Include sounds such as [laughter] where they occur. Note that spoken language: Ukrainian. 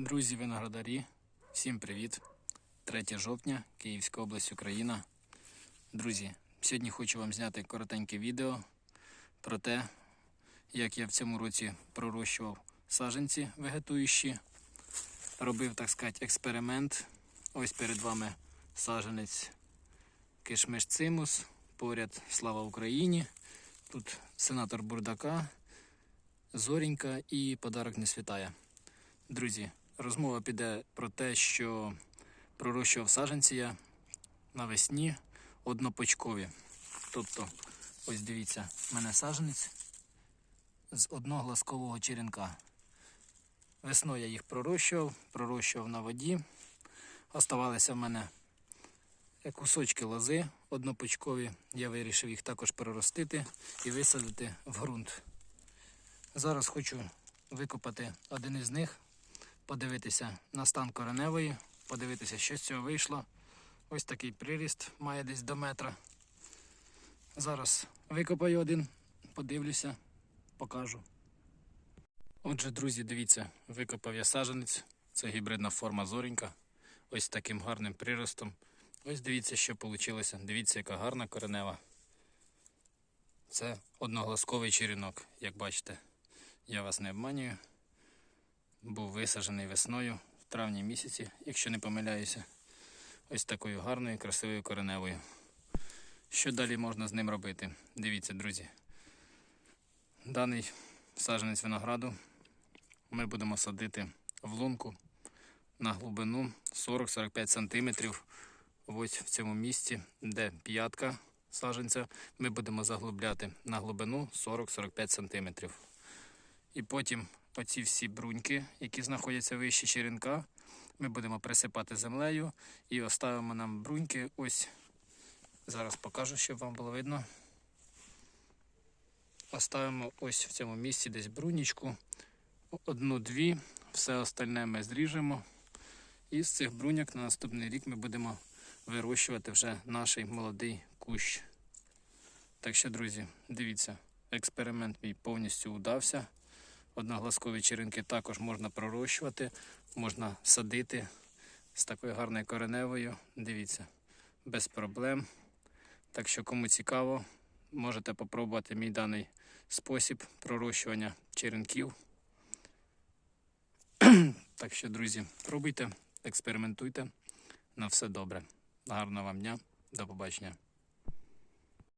Друзі виноградарі, всім привіт! 3 жовтня, Київська область, Україна. Друзі, сьогодні хочу вам зняти коротеньке відео про те, як я в цьому році пророщував саджанці вегетуючі. Робив, так сказати, експеримент. Ось перед вами саджанець кишмиш цимус, поряд Слава Україні. Тут сенатор Бурдака, Зорінька і подарок не світає. Друзі, розмова піде про те, що пророщував саджанці я навесні однопочкові. Тобто, ось дивіться, в мене саджанець з одногласкового черенка. Весною я їх пророщував, пророщував на воді. Оставалися в мене кусочки лози однопочкові. Я вирішив їх також переростити і висадити в ґрунт. Зараз хочу викопати один із них, подивитися на стан кореневої, подивитися, що з цього вийшло. Ось такий приріст має десь до метра. Зараз викопаю один, подивлюся, покажу. Отже, друзі, дивіться, викопав я саджанець. Це гібридна форма зорінька. Ось таким гарним приростом. Ось дивіться, що вийшло. Дивіться, яка гарна коренева. Це одногласковий черенок, як бачите. Я вас не обманюю. Був висаджений весною в травні місяці, якщо не помиляюся. Ось такою гарною, красивою кореневою. Що далі можна з ним робити? Дивіться, друзі. Даний саджанець винограду ми будемо садити в лунку на глибину 40-45 см. Ось в цьому місці, де п'ятка саджанця, ми будемо заглубляти на глибину 40-45 см. І потім оці всі бруньки, які знаходяться вище черенка, ми будемо присипати землею і оставимо нам бруньки. Ось зараз покажу, щоб вам було видно. Оставимо ось в цьому місці десь брунічку. Одну-дві, все остальне ми зріжемо. І з цих бруньок на наступний рік ми будемо вирощувати вже наш молодий кущ. Так що, друзі, дивіться, експеримент мій повністю удався. Одногласкові черенки також можна пророщувати, можна садити з такою гарною кореневою. Дивіться, без проблем. Так що, кому цікаво, можете попробувати мій даний спосіб пророщування черенків. [clears throat] Так що, друзі, пробуйте, експериментуйте. На все добре. Гарного вам дня. До побачення.